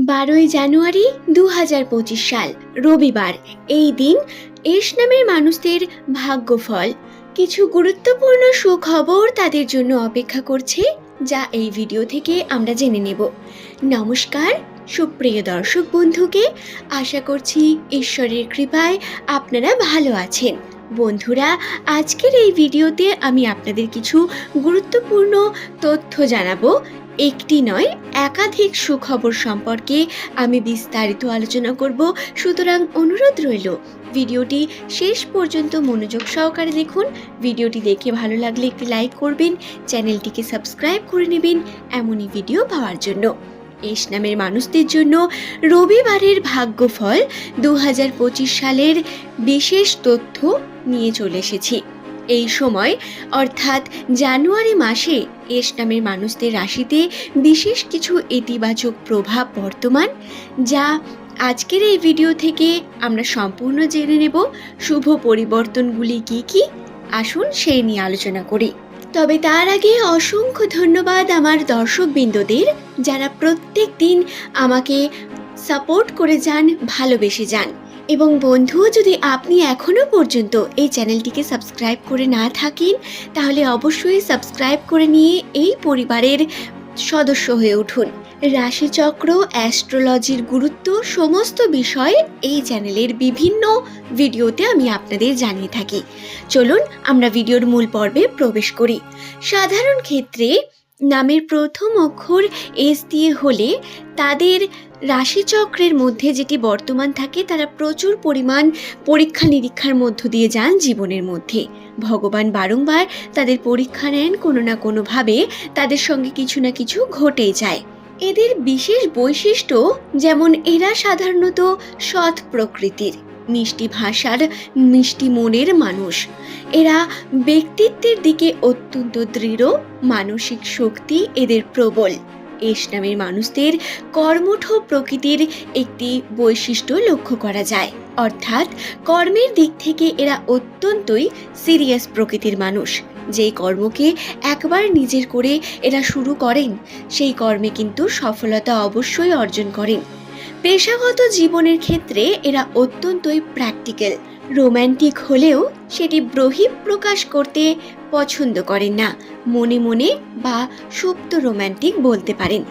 বারোই জানুয়ারি দু হাজার পঁচিশ সাল, রবিবার। এই দিন এস নামের মানুষদের ভাগ্যফল। কিছু গুরুত্বপূর্ণ সুখবর তাদের জন্য অপেক্ষা করছে, যা এই ভিডিও থেকে আমরা জেনে নেব। নমস্কার, সুপ্রিয় দর্শক বন্ধুকে, আশা করছি ঈশ্বরের কৃপায় আপনারা ভালো আছেন। বন্ধুরা, আজকের এই ভিডিওতে আমি আপনাদের কিছু গুরুত্বপূর্ণ তথ্য জানাব। একটি নয় একাধিক সুখবর সম্পর্কে আমি বিস্তারিত আলোচনা করব। সুতরাং অনুরোধ রইল, ভিডিওটি শেষ পর্যন্ত মনোযোগ সহকারে দেখুন। ভিডিওটি দেখে ভালো লাগলে একটি লাইক করবেন, চ্যানেলটিকে সাবস্ক্রাইব করে নেবেন এমনই ভিডিও পাওয়ার জন্য। এস নামের মানুষদের জন্য রবিবারের ভাগ্যফল দু হাজার পঁচিশ সালের বিশেষ তথ্য নিয়ে চলে এসেছি। এই সময়, অর্থাৎ জানুয়ারি মাসে এস নামের মানুষদের রাশিতে বিশেষ কিছু ইতিবাচক প্রভাব বর্তমান, যা আজকের এই ভিডিও থেকে আমরা সম্পূর্ণ জেনে নেব। শুভ পরিবর্তনগুলি কি কি? আসুন সেই নিয়ে আলোচনা করি। তবে তার আগে অসংখ্য ধন্যবাদ আমার দর্শকবৃন্দদের, যারা প্রত্যেক দিন আমাকে সাপোর্ট করে যান, ভালোবেসে যান। এবং বন্ধুও যদি আপনি এখনও পর্যন্ত এই চ্যানেলটিকে সাবস্ক্রাইব করে না থাকেন, তাহলে অবশ্যই সাবস্ক্রাইব করে নিয়ে এই পরিবারের সদস্য হয়ে উঠুন। রাশিচক্র, অ্যাস্ট্রোলজির গুরুত্ব, সমস্ত বিষয় এই চ্যানেলের বিভিন্ন ভিডিওতে আমি আপনাদের জানিয়ে থাকি। চলুন আমরা ভিডিওর মূল পর্বে প্রবেশ করি। সাধারণ ক্ষেত্রে নামের প্রথম অক্ষর এস দিয়ে হলে তাদের রাশিচক্রের মধ্যে যেটি বর্তমান থাকে, তারা প্রচুর পরিমাণ পরীক্ষা নিরীক্ষার মধ্য দিয়ে যান জীবনের মধ্যে। ভগবান বারংবার তাদের পরীক্ষা নেন, কোনো না কোনোভাবে তাদের সঙ্গে কিছু না কিছু ঘটেই যায়। এদের বিশেষ বৈশিষ্ট্য যেমন এরা সাধারণত সৎ প্রকৃতির, মিষ্টি ভাষার, মিষ্টি মনের মানুষ। এরা ব্যক্তিত্বের দিকে অত্যন্ত দৃঢ়, মানসিক শক্তি এদের প্রবল। এস নামের মানুষদের কর্মঠ প্রকৃতির একটি বৈশিষ্ট্য লক্ষ্য করা যায়। অর্থাৎ, কর্মের দিক থেকে এরা অত্যন্তই সিরিয়াস প্রকৃতির মানুষ। যেই কর্মকে একবার নিজের করে এরা শুরু করেন, সেই কর্মে কিন্তু সফলতা অবশ্যই অর্জন করেন। পেশাগত জীবনের ক্ষেত্রে এরা অত্যন্তই প্র্যাকটিক্যাল রোম্যান্টিক হলেও সেটি বহিঃ প্রকাশ করতে পছন্দ করেন না। মনে মনে বা সুপ্ত রোম্যান্টিক বলতে পারেন।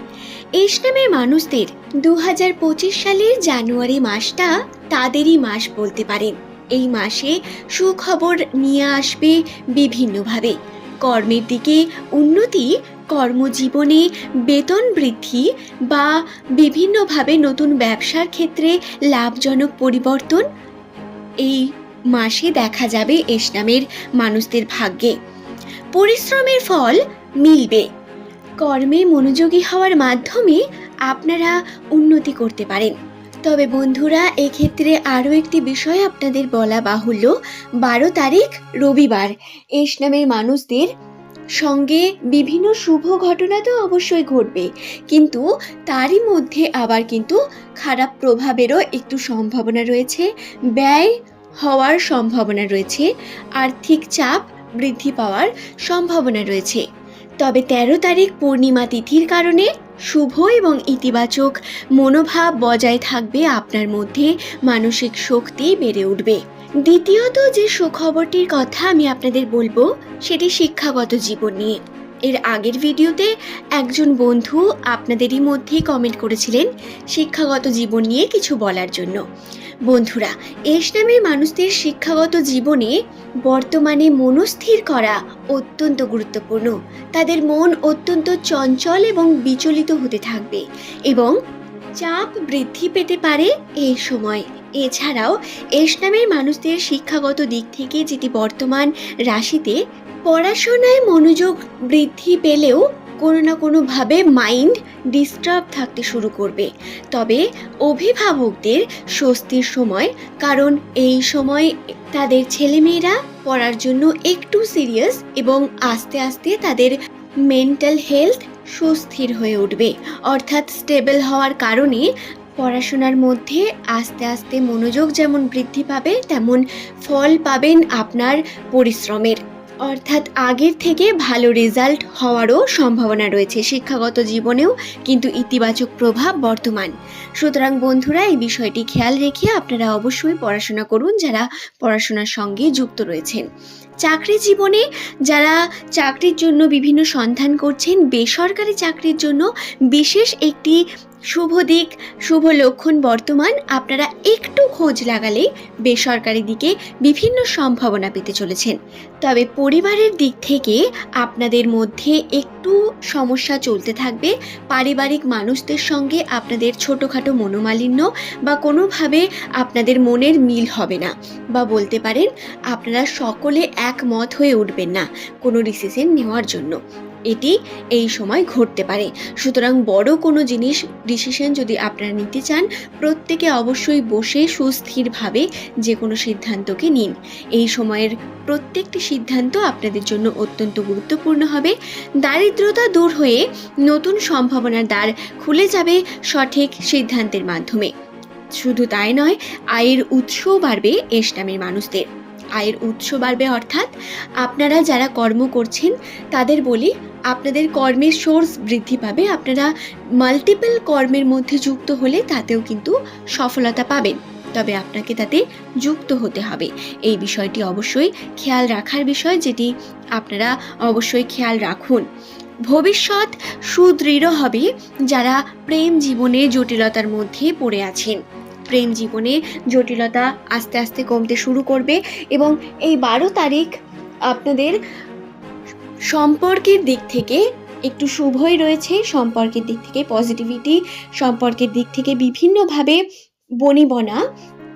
এস নামের মানুষদের দু হাজার পঁচিশ সালের জানুয়ারি মাসটা তাদেরই মাস বলতে পারেন। এই মাসে সুখবর নিয়ে আসবে বিভিন্নভাবে। কর্মের দিকে উন্নতি, কর্মজীবনে বেতন বৃদ্ধি বা বিভিন্নভাবে নতুন ব্যবসার ক্ষেত্রে লাভজনক পরিবর্তন এই মাসে দেখা যাবে এস নামের মানুষদের ভাগ্যে। পরিশ্রমের ফল মিলবে। কর্মে মনোযোগী হওয়ার মাধ্যমে আপনারা উন্নতি করতে পারেন। তবে বন্ধুরা, এক্ষেত্রে আরও একটি বিষয় আপনাদের বলা বাহুল্য, বারো তারিখ রবিবার এস নামের মানুষদের সঙ্গে বিভিন্ন শুভ ঘটনা তো অবশ্যই ঘটবে। কিন্তু তারই মধ্যে আবার কিন্তু খারাপ প্রভাবেরও একটু সম্ভাবনা রয়েছে, ব্যয় হওয়ার সম্ভাবনা রয়েছে, আর্থিক চাপ বৃদ্ধি পাওয়ার সম্ভাবনা রয়েছে। তবে তেরো তারিখ পূর্ণিমা তিথির কারণে শুভ এবং ইতিবাচক মনোভাব বজায় থাকবে আপনার মধ্যে, মানসিক শক্তি বেড়ে উঠবে। দ্বিতীয়ত যে সুখবরটির কথা আমি আপনাদের বলব, সেটি শিক্ষাগত জীবন নিয়ে। এর আগের ভিডিওতে একজন বন্ধু আপনাদেরই মধ্যেই কমেন্ট করেছিলেন শিক্ষাগত জীবন নিয়ে কিছু বলার জন্য। বন্ধুরা, এস নামের মানুষদের শিক্ষাগত জীবনে বর্তমানে মনস্থির করা অত্যন্ত গুরুত্বপূর্ণ। তাদের মন অত্যন্ত চঞ্চল এবং বিচলিত হতে থাকবে এবং চাপ বৃদ্ধি পেতে পারে এই সময়। এছাড়াও এস নামের মানুষদের শিক্ষাগত দিক থেকে যেটি বর্তমান রাশিতে, পড়াশোনায় মনোযোগ বৃদ্ধি পেলেও কোনো না কোনোভাবে মাইন্ড ডিস্টার্ব থাকতে শুরু করবে। তবে অভিভাবকদের স্বস্তির সময়, কারণ এই সময় তাদের ছেলেমেয়েরা পড়ার জন্য একটু সিরিয়াস এবং আস্তে আস্তে তাদের মেন্টাল হেলথ সুস্থির হয়ে উঠবে। অর্থাৎ স্টেবল হওয়ার কারণে পড়াশোনার মধ্যে আস্তে আস্তে মনোযোগ যেমন বৃদ্ধি পাবে, তেমন ফল পাবেন আপনার পরিশ্রমের। অর্থাৎ আগের থেকে ভালো রেজাল্ট হওয়ারও সম্ভাবনা রয়েছে শিক্ষাগত জীবনেও, কিন্তু ইতিবাচক প্রভাব বর্তমান। সুতরাং বন্ধুরা, এই বিষয়টি খেয়াল রেখে আপনারা অবশ্যই পড়াশোনা করুন যারা পড়াশোনার সঙ্গে যুক্ত রয়েছেন। চাকরি জীবনে যারা চাকরির জন্য বিভিন্ন সন্ধান করছেন, বেসরকারি চাকরির জন্য বিশেষ একটি শুভ দিক, শুভ লক্ষণ বর্তমান, আপনারা একটু খোঁজ লাগালেই বেসরকারি দিকে বিভিন্ন সম্ভাবনা পেতে চলেছেন। তবে পরিবারের দিক থেকে আপনাদের মধ্যে একটু সমস্যা চলতে থাকবে। পারিবারিক মানুষদের সঙ্গে আপনাদের ছোটোখাটো মনোমালিন্য বা কোনোভাবে আপনাদের মনের মিল হবে না বা বলতে পারেন আপনারা সকলে একমত হয়ে উঠবেন না কোনো ডিসিশন নেওয়ার জন্য। এটি এই সময় ঘটতে পারে। সুতরাং বড় কোনো জিনিস ডিসিশন যদি আপনারা নিতে চান, প্রত্যেকে অবশ্যই বসে সুস্থিরভাবে যে কোনো সিদ্ধান্তকে নিন। এই সময়ের প্রত্যেকটি সিদ্ধান্ত আপনাদের জন্য অত্যন্ত গুরুত্বপূর্ণ হবে। দারিদ্রতা দূর হয়ে নতুন সম্ভাবনার দ্বার খুলে যাবে সঠিক সিদ্ধান্তের মাধ্যমে। শুধু তাই নয়, আয়ের উৎসও বাড়বে এস নামের মানুষদের। আয়ের উৎস বাড়বে অর্থাৎ আপনারা যারা কর্ম করছেন, তাদের বলি আপনাদের কর্মের সোর্স বৃদ্ধি পাবে। আপনারা মাল্টিপল কর্মের মধ্যে যুক্ত হলে তাতেও কিন্তু সফলতা পাবেন। তবে আপনাকে তাতে যুক্ত হতে হবে। এই বিষয়টি অবশ্যই খেয়াল রাখার বিষয় যেটি আপনারা অবশ্যই খেয়াল রাখুন। ভবিষ্যৎ সুদৃঢ় হবে যারা প্রেম জীবনে জটিলতার মধ্যে পড়ে আছেন। প্রেম জীবনে জটিলতা আস্তে আস্তে কমতে শুরু করবে এবং এই বারো তারিখ আপনাদের সম্পর্কের দিক থেকে একটু শুভই রয়েছে, সম্পর্কের দিক থেকে পজিটিভিটি সম্পর্কের দিক থেকে বিভিন্নভাবে বনিবনা,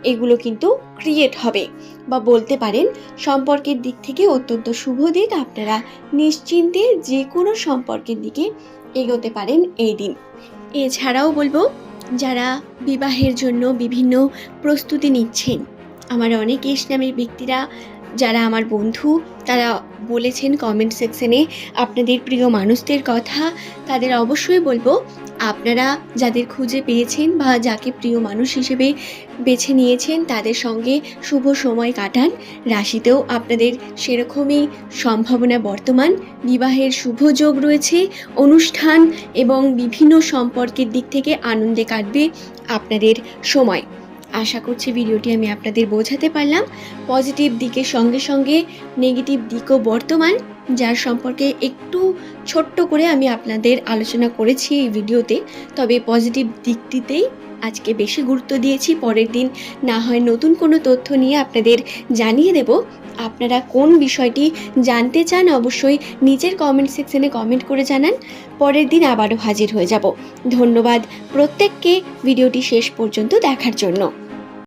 এগুলো কিন্তু ক্রিয়েট হবে। বা বলতে পারেন, সম্পর্কের দিক থেকে অত্যন্ত শুভ দিক, আপনারা নিশ্চিন্তে যে কোনো সম্পর্কের দিকে এগোতে পারেন এই দিন। এছাড়াও বলব, যারা বিবাহের জন্য বিভিন্ন প্রস্তুতি নিচ্ছেন, আমার অনেক এস নামের ব্যক্তিরা যারা আমার বন্ধু, তারা বলেছেন কমেন্ট সেকশনে আপনাদের প্রিয় মানুষদের কথা। তাদের অবশ্যই বলব, আপনারা যাদের খুঁজে পেয়েছেন বা যাকে প্রিয় মানুষ হিসেবে বেছে নিয়েছেন, তাদের সঙ্গে শুভ সময় কাটান। রাশিতেও আপনাদের সেরকমই সম্ভাবনা বর্তমান। বিবাহের শুভ যোগ রয়েছে, অনুষ্ঠান এবং বিভিন্ন সম্পর্কের দিক থেকে আনন্দে কাটবে আপনাদের সময়। আশা করছি ভিডিওটি আমি আপনাদের বোঝাতে পারলাম। পজিটিভ দিকের সঙ্গে সঙ্গে নেগেটিভ দিকও বর্তমান, যার সম্পর্কে একটু ছোট্ট করে আমি আপনাদের আলোচনা করেছি এই ভিডিওতে। তবে পজিটিভ দিকটিতেই আজকে বেশি গুরুত্ব দিয়েছি। পরের দিন না হয় নতুন কোনো তথ্য নিয়ে আপনাদের জানিয়ে দেব। আপনারা কোন বিষয়টি জানতে চান অবশ্যই নিজের কমেন্ট সেকশনে কমেন্ট করে জানান। পরের দিন আবারও হাজির হয়ে যাব। ধন্যবাদ প্রত্যেককে। ভিডিওটি শেষ পর্যন্ত দেখার জন্য।